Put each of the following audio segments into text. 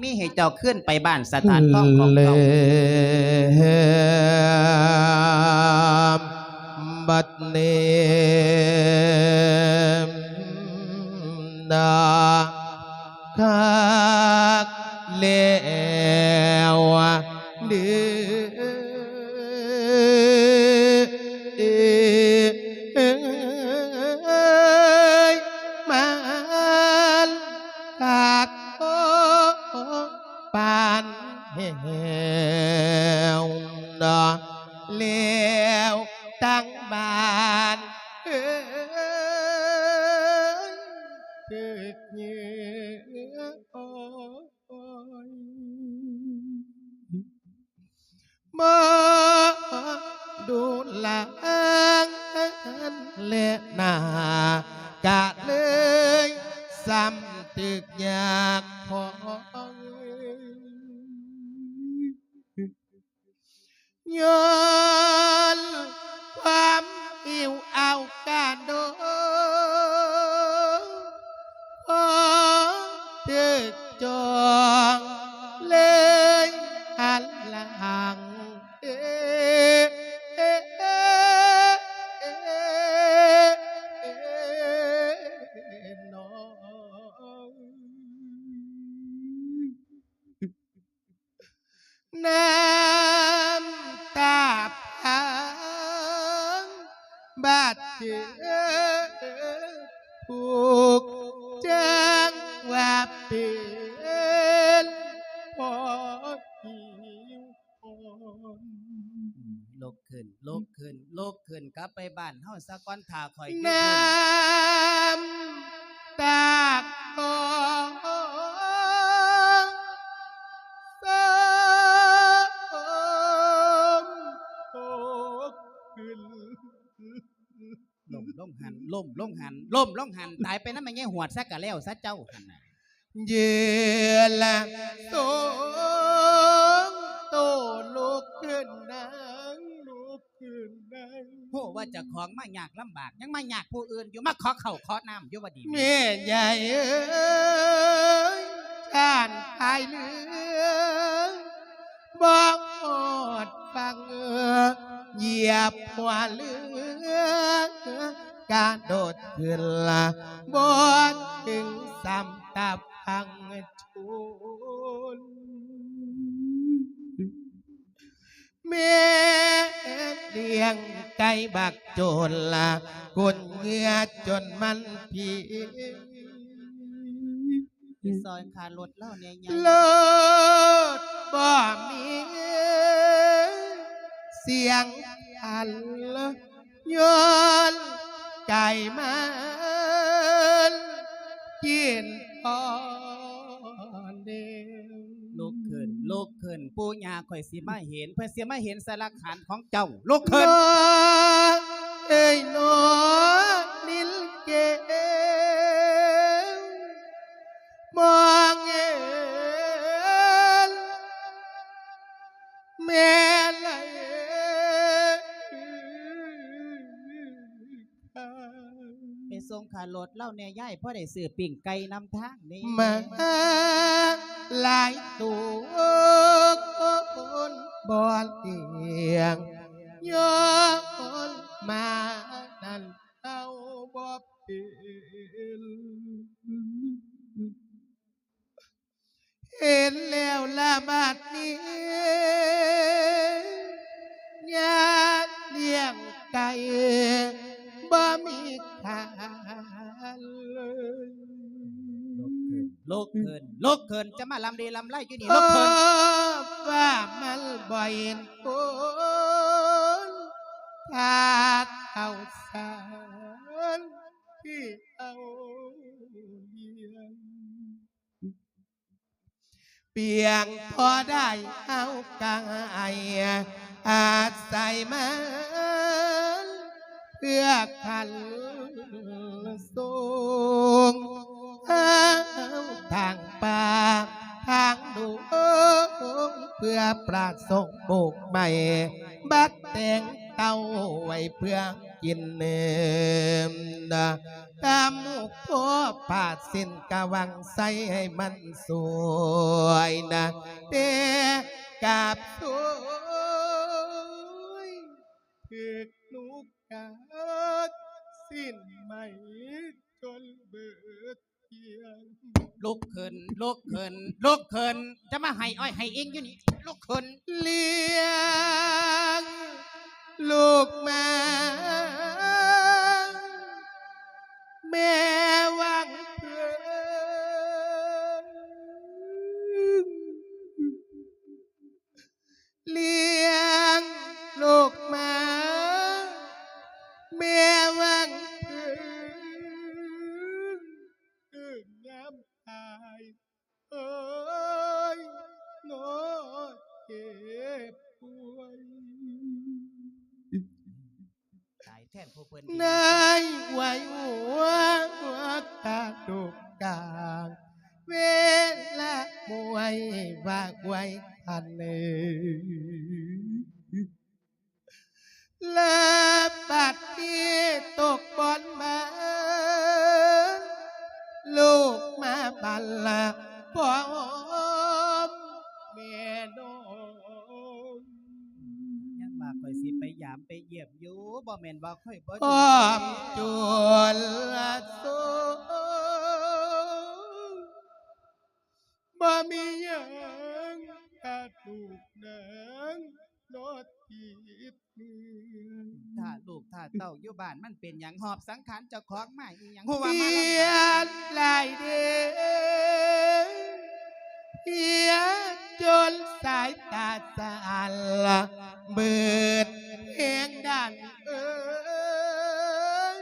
มีให้เจ้าขึ้นไปบ้านสถานท้องของเจ้าบัดเนมนาคา วนะแล้วตั้งบ้านเอ้ย บาดเจ็บผูกจังว่าเป็นพอหิวอ่อนลุกขึ้นลุกขึ้นลุกขึ้นกลับไปบ้านเฮาสะก่อนท่าคอยอยู่น้พุ่นำตาคอ ล่มลงหันล่มลงหันล่มลงหันตายไปนั้นไม่แง่หวดซะกะแล้วซะเจ้าหันน่ะเยือละสงโตลุกขึ้นนังลุกขึ้นนังโหว่าเจะของมายากลำบาก ยังมายากผู้อื่นอยู่มาขอเข่าขอน้ำอยู่ว่าดีแม่ใหญ่เอ้ยชานพายเรือบอกหอดฟังเออเหยียบหัวเรือ การโดดขึ้นละบนถึงสำตับพังชุนแม่เลี้ยงไก่บักโจรละกุนเหงือจนมันพีที่ซอยคารถเล่าเนี่ยยังโลดบ่มีเสียงพันย้อน ใจมันกินพอเดียวลุกขึ้นลุกขึ้นปู่ย่าคอยสิมาเห็น เพื่อสิมาเห็นสลักฐานของเจ้าลุกขึ้นน้องเอ้ยน้อง งคารถเล่าเนี่ยย่ายพ่อได้ซื้อปิ่งไก่นำทางนี่มาหลายตัวคนบอลเตียงย้อนมานั่นเอาบ่เป็นเห็นแล้วละบาดนี้ยากเลี้ยงไก่บ่มีขา เลยลกขึ้นลกขึ้นจะมาลำดีลำไรอยู่นี่โลกขึ้นว่ามันบ่อยนคนถ้าเข้าสารที่เอาเลี้ยงเปียงพอได้เอากายอาศัยมันเพื่อคัน สูงเอาทางป่าทางดูเพื่อประสงค์ปลูกใหม่ บักแตงเต้าไว้เพื่อกินเนมนะตามมุกโพผาดสิ้นกะวังใสให้มันสวยนะเตกับสวยถึกนุกกาด สิ้นไม่จนเบิดเทียงลุกขึ้นลุกขึ้นลุกขึ้นจะมาให้อ้อยให้อิงอยู่นี่ลุกขึ้นเลี้ยงลูกมาแม่วังามวยวากไว้พันเนลาบัดที่ตกบอลมาลูกมาบัลลาพร้อมเมียน้องยังว่าข่อยสิไปยามไปเยี่ยมอยู่บ่แม่นว่าข่อยบ่พร้อมจวนละโบ่มีหยังกาถูกนางนอดทีบเมืองถ้าลูกถ้าเต้าอยู่บ้านมันเป็นหยังหอบสังขารเจ้าของมาอีหยังเพราะว่าเพีมาแล้วยนหลายเดือนเพียนจนสายตาสั่นละเบิดเพียงดันเอ้ย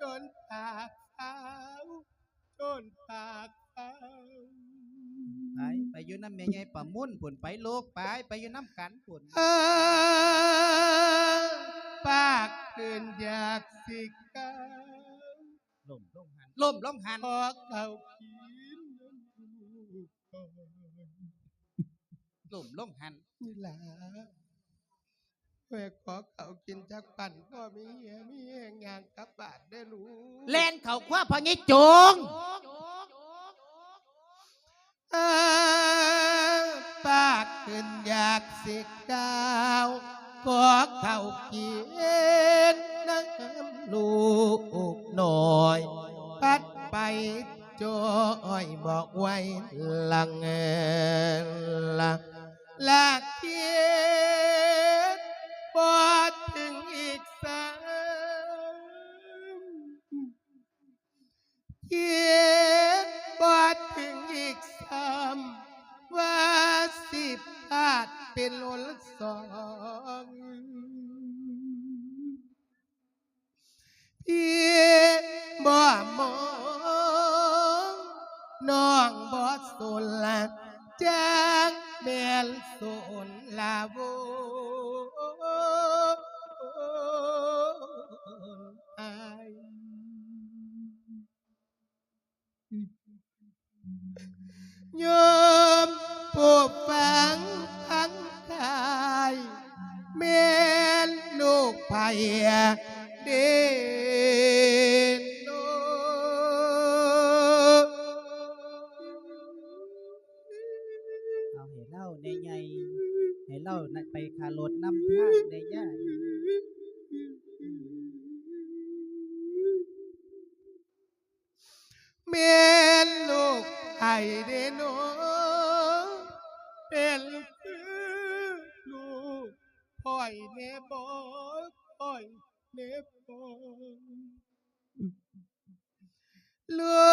จนปากขาวจนปากขาวไปไป อยู่น้ำแม่ใหญ่ประมุ่นพุ่นไปลูกไปไปอยู่น้ำกันพุ่นอ้าปากขึ้นอยากสิกาล่มลงหันล่มลงหันขอเขากินน้ำลูกก่อนล่มลงหันนี่ล่ะแม่ขอเขากินจากปั่นพ่อมีเหี้ยมีแหงยางกลับบ้านได้รู้แล่นเข้าคว้าพองี้จง อ้าปากขึ้นอยากสิกาวขอเขากินน้ำลูกหน่อยพัดไปจอยบอกว่า เอาให้เล่าในใหญ่ให้เล่าไปคารถนำทางในย่าแม่นลูกไผ่เด่นโนเป็นคือลูกพ่อยเนบอพ่อยเนบอลู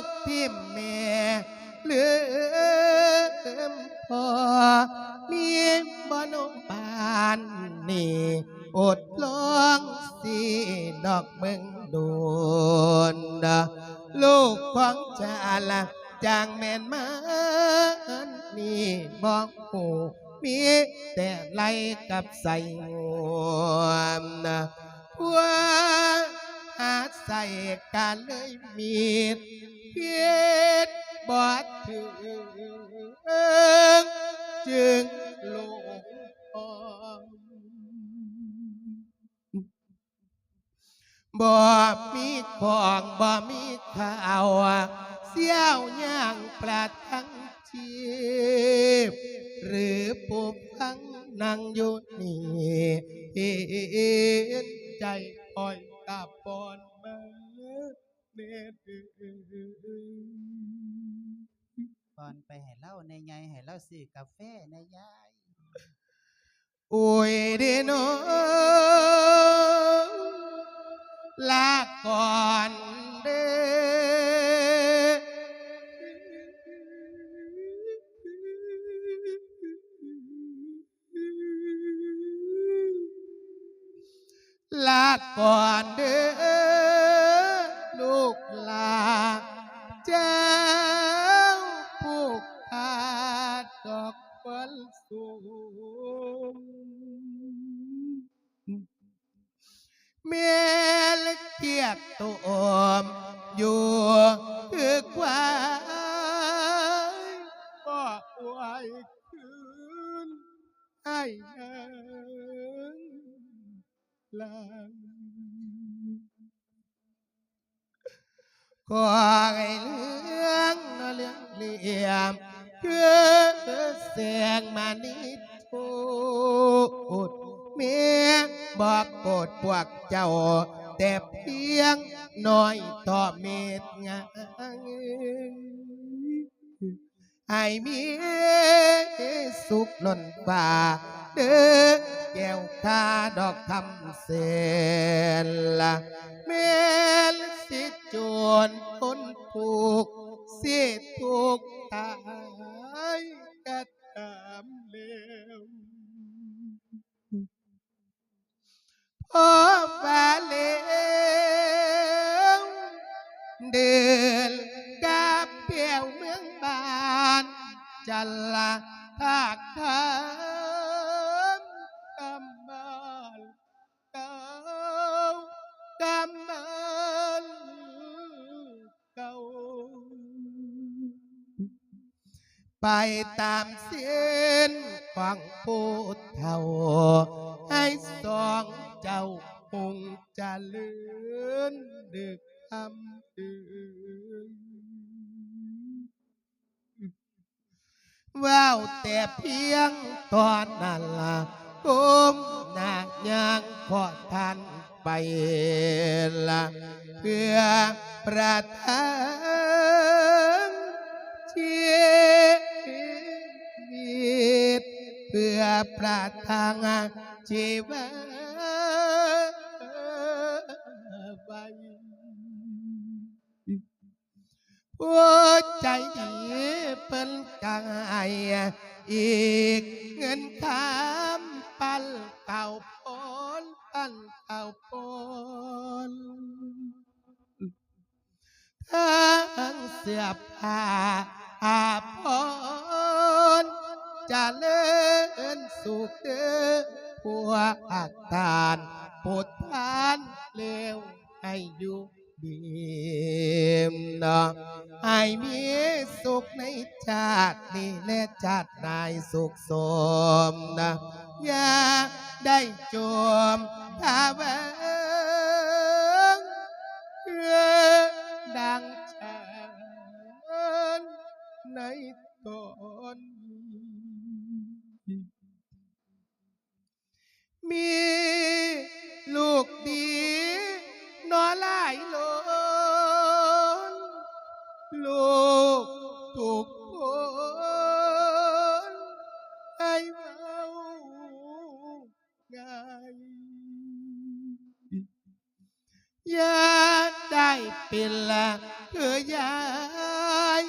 กที่แม่ลืม พอมีบนมปานนี่อดลองสิดอกเบิ่งโดนนะลูกของจาละจางแม่นมันนี่บอกหูมีแต่ไหลกับใส่งวนะว่าหาใส่กันเลยมีดเพียดบอดถึง จึงลงบ่มีของบ่มีข้าวเสี่ยวย่างปลาทั้งชีพหรือปุบฟังนั่งอยู่นี่ ในไงให้เราซื้อกาแฟในยาย โอ้ยเดโน ลเกียกตัวอมอยู่คือควายก็อวยคืนให้นางลางก็ให้เรื่องนเรื่องเลี่ยมคือเสียงมานิดพูดเมียบอกโปรดพวกเจ้า แต่เพียงน้อยต่อเม็ดงานให้มีสุขล้นป่าเด้อแก้วตาดอกคำเสนละเมลสิจวนคนผูกสิถูกตายกระทำเร็ว พอฟ้าเหลวเดินกับเปียวเมืองบานจันละภาคทางกำมันเก่ากำมันเก่าไปตามเส้นฟังพูดเท่าให้สองเจ้าคงจะเลือนดึกคำอื่นว้าวแต่เพียงตอนนั้นละผมนางยังขอท่านไปละเพื่อประทังชีวิตเพื่อประทังชีวิต หัวใจดีเปิ้นกายอีกเงินคำปันเก่าปนปันเก่าปนทั้งเสื้อผ้าอาภรจะเลินสุขเด้อผัวตา สุขส ได้เป็นละคือยาย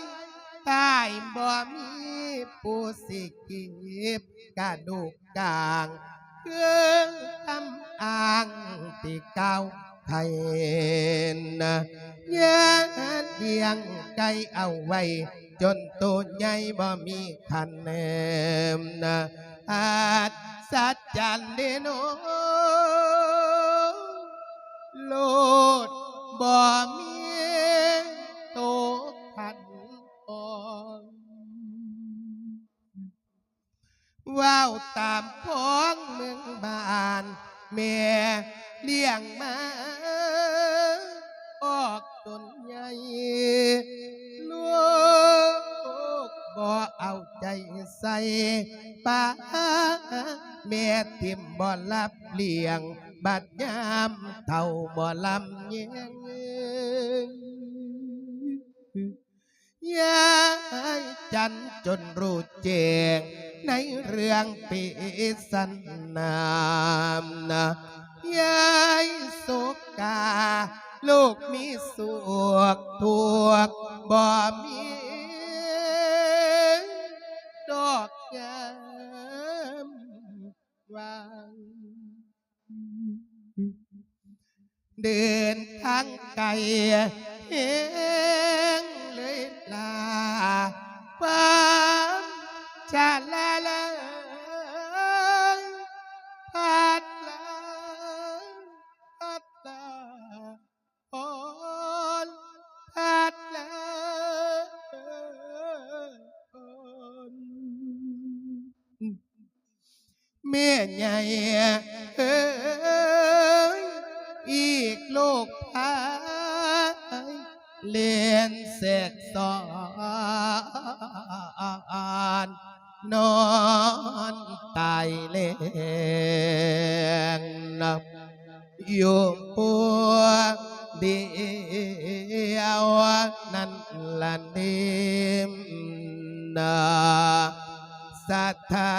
ตายบ่มีผู้สิกีบกระดูกกลางเครื่องทำอ่างที่เก่าไทยนะยาเดียงไกเอาไว้ จนตัวใหญ่บ่มีคันแนมนะอาจสัจจันเดโน โลดบ่มีโตขันอ่อนว้าวตามพ้องเมืองบ้านแม่เลี้ยงมาออกจนใหญ่ลูกบ่เอาใจใส่ป้าแม่ทิมบ่รับเลี้ยง บัดยามเท่าบ่ลำเยียงยายจันจนรู้แจงในเรื่องปีสันนามนะยายสุกา ลูกมีสวกถูกบ่มีดอกยามวาง เดินทางไกลเฮงเลยลาความชาลาลา นับอยู่ปัวเดียวนั้นละนิมนาสัทธา